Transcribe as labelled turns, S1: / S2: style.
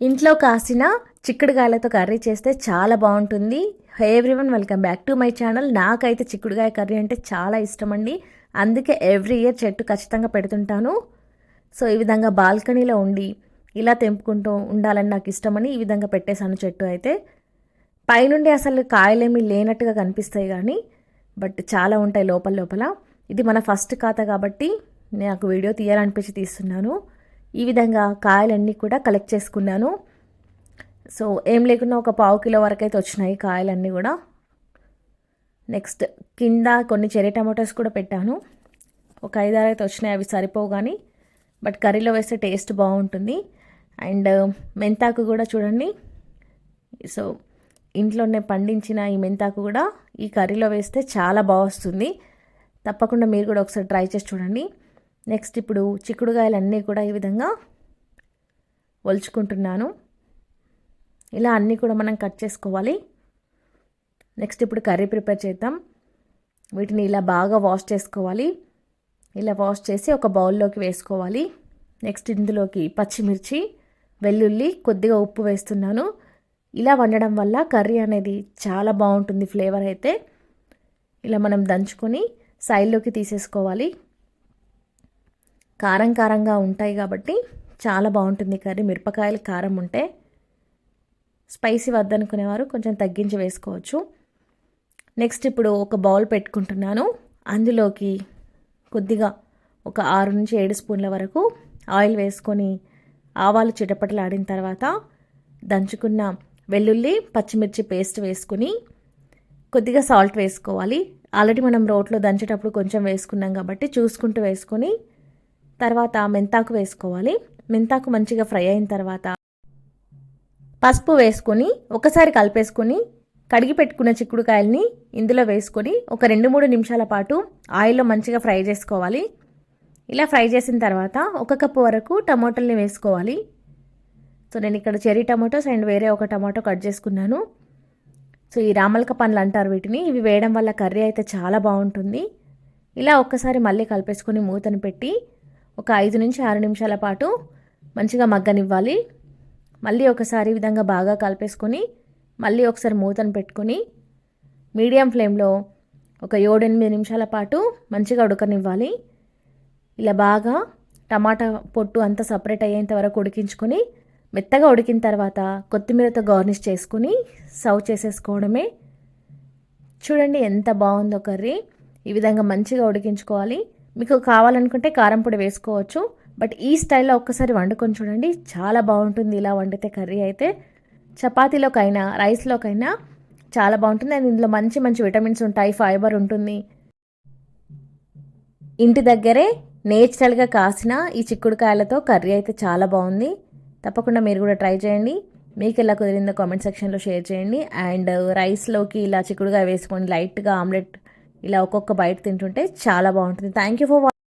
S1: ఇంట్లో కాసిన చిక్కుడుగాయలతో కర్రీ చేస్తే చాలా బాగుంటుంది. Everyone welcome back to my channel నాకైతే చిక్కుడుగాయ కర్రీ అంటే చాలా ఇష్టం అండి అందుకే ఎవ్రీ ఇయర్ చెట్టు ఖచ్చితంగా పెడుతుంటాను. సో ఈ విధంగా బాల్కనీలో ఉండి ఇలా తెంపుకుంటూ ఉండాలని నాకు ఇష్టమని ఈ విధంగా పెట్టేశాను చెట్టు అయితే. పైనుండి అసలు కాయలేమి లేనట్టుగా కనిపిస్తాయి కానీ బట్ చాలా ఉంటాయి లోపల లోపల. ఇది మన ఫస్ట్ ఖాతా కాబట్టి నాకు వీడియో తీయాలనిపించి తీస్తున్నాను. ఈ విధంగా కాయలన్నీ కూడా కలెక్ట్ చేసుకున్నాను. సో ఏం లేకుండా ఒక పావు కిలో వరకు అయితే వచ్చినాయి కాయలన్నీ కూడా. నెక్స్ట్ కింద కొన్ని చెర్రీ టమాటోస్ కూడా పెట్టాను. ఒక ఐదారు అయితే వచ్చినాయి అవి సరిపోవు కానీ బట్ కర్రీలో వేస్తే టేస్ట్ బాగుంటుంది. అండ్ uh, మెంతాకు కూడా చూడండి. సో ఇంట్లోనే పండించిన ఈ మెంతాకు కూడా ఈ కర్రీలో వేస్తే చాలా బాగా వస్తుంది తప్పకుండా మీరు కూడా ఒకసారి ట్రై చేసి చూడండి. నెక్స్ట్ ఇప్పుడు చిక్కుడుగాయలన్నీ కూడా ఈ విధంగా ఒలుచుకుంటున్నాను. ఇలా అన్నీ కూడా మనం కట్ చేసుకోవాలి. నెక్స్ట్ ఇప్పుడు కర్రీ ప్రిపేర్ చేద్దాం. వీటిని ఇలా బాగా వాష్ చేసుకోవాలి. ఇలా వాష్ చేసి ఒక బౌల్లోకి వేసుకోవాలి. నెక్స్ట్ ఇందులోకి పచ్చిమిర్చి వెల్లుల్లి కొద్దిగా ఉప్పు వేస్తున్నాను. ఇలా వండడం వల్ల కర్రీ అనేది చాలా బాగుంటుంది ఫ్లేవర్ అయితే. ఇలా మనం దంచుకొని సైడ్లోకి తీసేసుకోవాలి. కారం కారంగా ఉంటాయి కాబట్టి చాలా బాగుంటుంది కర్రీ. మిరపకాయలు కారం ఉంటే స్పైసీ వద్దనుకునేవారు కొంచెం తగ్గించి వేసుకోవచ్చు. నెక్స్ట్ ఇప్పుడు ఒక బౌల్ పెట్టుకుంటున్నాను. అందులోకి కొద్దిగా ఒక ఆరు నుంచి ఏడు స్పూన్ల వరకు ఆయిల్ వేసుకొని ఆవాలు చిటపటలాడిన తర్వాత దంచుకున్న వెల్లుల్లి పచ్చిమిర్చి పేస్ట్ వేసుకుని కొద్దిగా సాల్ట్ వేసుకోవాలి. ఆల్రెడీ మనం రోట్లో దంచేటప్పుడు కొంచెం వేసుకున్నాం కాబట్టి చూసుకుంటూ వేసుకొని తర్వాత మెంతాకు వేసుకోవాలి. మెంతాకు మంచిగా ఫ్రై అయిన తర్వాత పసుపు వేసుకొని ఒకసారి కలిపేసుకొని కడిగి పెట్టుకున్న చిక్కుడుకాయల్ని ఇందులో వేసుకొని ఒక రెండు మూడు నిమిషాల పాటు ఆయిల్లో మంచిగా ఫ్రై చేసుకోవాలి. ఇలా ఫ్రై చేసిన తర్వాత ఒక కప్పు వరకు టమాటోల్ని వేసుకోవాలి. సో నేను ఇక్కడ చెరీ టమాటోస్ అండ్ వేరే ఒక టమాటో కట్ చేసుకున్నాను. సో ఈ రామలక పండ్లు అంటారు వీటిని. ఇవి వేయడం వల్ల కర్రీ అయితే చాలా బాగుంటుంది. ఇలా ఒక్కసారి మళ్ళీ కలిపేసుకొని మూతను పెట్టి ఒక ఐదు నుంచి ఆరు నిమిషాల పాటు మంచిగా మగ్గనివ్వాలి. మళ్ళీ ఒకసారి ఈ విధంగా బాగా కలిపేసుకొని మళ్ళీ ఒకసారి మూతను పెట్టుకొని మీడియం ఫ్లేమ్లో ఒక ఏడెనిమిది నిమిషాల పాటు మంచిగా ఉడకనివ్వాలి. ఇలా బాగా టమాటా పొట్టు అంతా సపరేట్ అయ్యేంత వరకు ఉడికించుకొని మెత్తగా ఉడికిన తర్వాత కొత్తిమీరతో గార్నిష్ చేసుకుని సర్వ్ చేసేసుకోవడమే. చూడండి ఎంత బాగుందో కర్రీ. ఈ విధంగా మంచిగా ఉడికించుకోవాలి. మీకు కావాలనుకుంటే కారం పొడి వేసుకోవచ్చు. బట్ ఈ స్టైల్లో ఒక్కసారి వండుకొని చూడండి. చాలా బాగుంటుంది. ఇలా వండితే కర్రీ అయితే చపాతీలోకైనా రైస్లోకైనా చాలా బాగుంటుంది. అండ్ ఇందులో మంచి మంచి విటమిన్స్ ఉంటాయి. ఫైబర్ ఉంటుంది. ఇంటి దగ్గరే నేచురల్గా కాసిన ఈ చిక్కుడుకాయలతో కర్రీ అయితే చాలా బాగుంది. తప్పకుండా మీరు కూడా ట్రై చేయండి. మీకు ఎలా కుదిరిందో కామెంట్ సెక్షన్లో షేర్ చేయండి. అండ్ రైస్లోకి ఇలా చిక్కుడుగా వేసుకొని లైట్గా ఆమ్లెట్ ఇలా ఒక్కొక్క బయట తింటుంటే చాలా బాగుంటుంది. Thank you for